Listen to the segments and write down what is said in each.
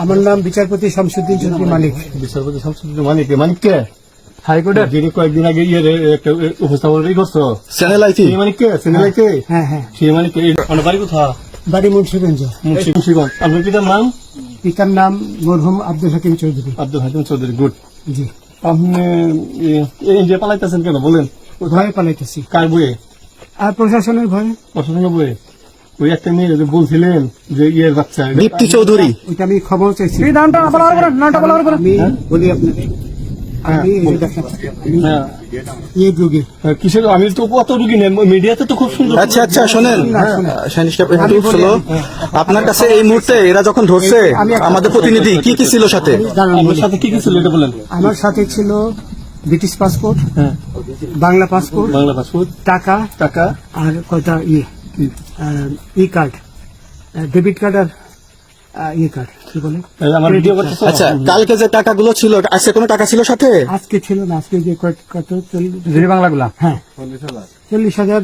আমার নাম বিচারপতি শামসুদ্দিন চৌধুরী মালিক। বিচারপতি শামসুদ্দিন মানিক মানিক কে? হাইকোর্টের? যিনি কয়েকদিন আগে ইয়ে একটা উপস্থাপন করছ। চ্যানেল মানিক কে? সিনেলাই কে? হ্যাঁ হ্যাঁ সেই মানিক কে? বাড়ি কোথা বাড়ি মুন্সিগঞ্জ। মুন্সিগঞ্জ। আপনার পিতার নাম? পিতার নাম মরহুম আব্দুল হাকিম চৌধুরী। আব্দুল হাকিম চৌধুরী গুড। জি। আপনি এই ইন্ডিয়া পালাইতেছেন কেন? বলেন। ভয়ে পালাইতেছি। কার বইয়ে আর প্রশাসনের ভয়ে। প্রশাসনের বইয়ে ওই একটা মেয়ে যে বলছিলেন যে ইয়ের বাচ্চা দীপ্তি চৌধুরী। ওইটা আমি খবর চাইছি। নামটা বলা হবে না নামটা বলা হবে না আমি বলি আপনাকে আমি এই হ্যাঁ। এই রোগী কিসের আমি তো কত রুগী নেন মিডিয়াতে তো খুব সুন্দর আচ্ছা আচ্ছা শোনেন কাপ একটু আপনার কাছে এই মুহূর্তে এরা যখন ধরছে আমাদের প্রতিনিধি কি কি ছিল সাথে? সাথে কি কি ছিল এটা বলেন। আমার সাথে ছিল ব্রিটিশ পাসপোর্ট হ্যাঁ। Bangla passport Bangla passport. টাকা টাকা। আর কয়টা ইয়ে। ই কার্ড ডেবিট কার্ড আর ই কার্ড কি বলে? আমার ভিডিও করতেছো? আচ্ছা কালকে যে টাকাগুলো ছিল আজকে কোনো টাকা ছিল সাথে? আজকে ছিল না আজকে যে কত- কত চল্লিশ? জিরি বাংলাগুলা? হ্যাঁ। চল্লিশ হাজার।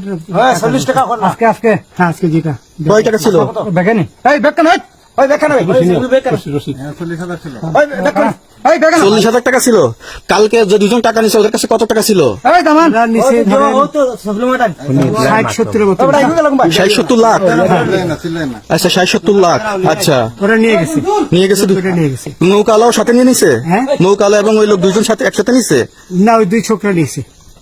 চল্লিশ টাকা আজকে আজকে। হ্যাঁ আজকে যেটা। কয় টাকা ছিল? বেকেনি এই বেকেন ওই ওই বেকেন ওই রশিদ, রশিদ। ওই বেকেন ওই বেকেন চল্লিশ হাজার টাকা ছিল। কালকে যে দুজন টাকা নিছে ওদের কাছে কত টাকা ছিল? এই দামান আমরা নিচে ধরেন ষাট সত্তরের মতো ষাট সত্তর লাখ। আচ্ছা ষাট সত্তর লাখ। আচ্ছা। নিয়ে গেছে। নিয়ে নৌকালাও সাথে নিয়ে নিছে? নৌকালো নৌকালা এবং ওই লোক দুজন সাথে একসাথে নিছে? না ওই দুই ছোকরা নিয়েছে।